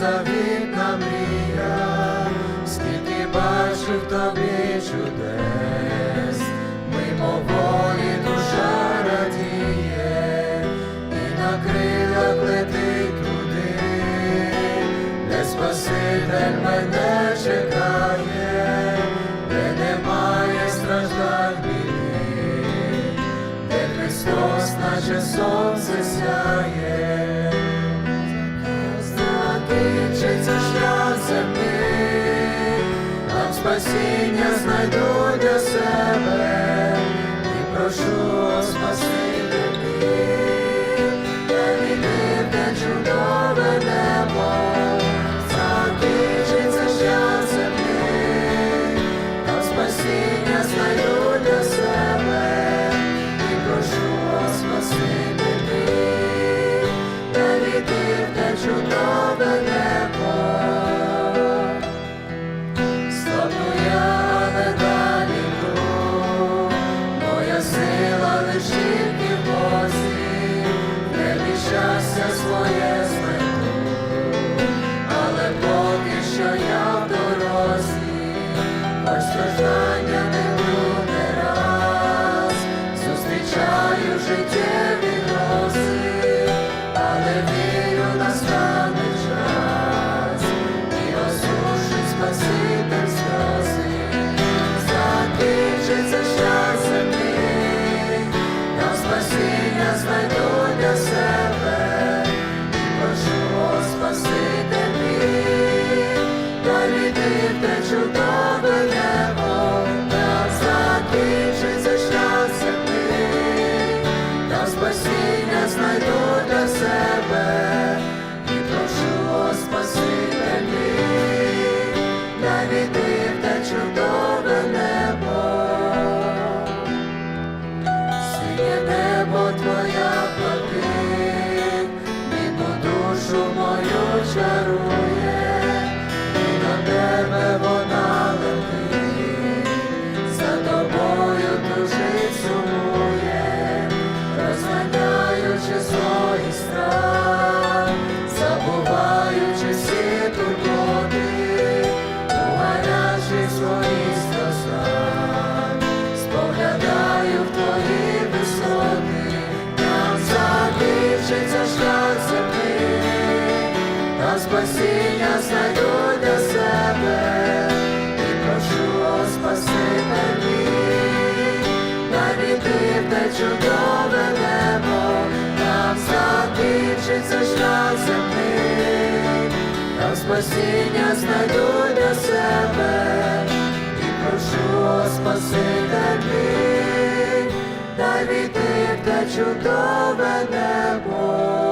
завітна мрія, скільки бачив тобі чудес, мимоволі душа радіє, і на крилах летить туди, де Спаситель мене чекає, де немає страждань біди, де Христос, наче сонце сяє, страждання не не раз, зустрічаю життєві війти те чудове небо. Сіє небо твоя плати, бідну душу мою чарує, і на тебе вона летить, за тобою тужить сумує, свої страх, забуваючи всі турботи, закінчиться шлях земний, там спасіння знайду для себе, і прошу Спасителі, дай війти в те чудове небо, там закінчиться шлях земний, там спасіння знайду для себе, і прошу о Спасителі, дай війти те чудове небо.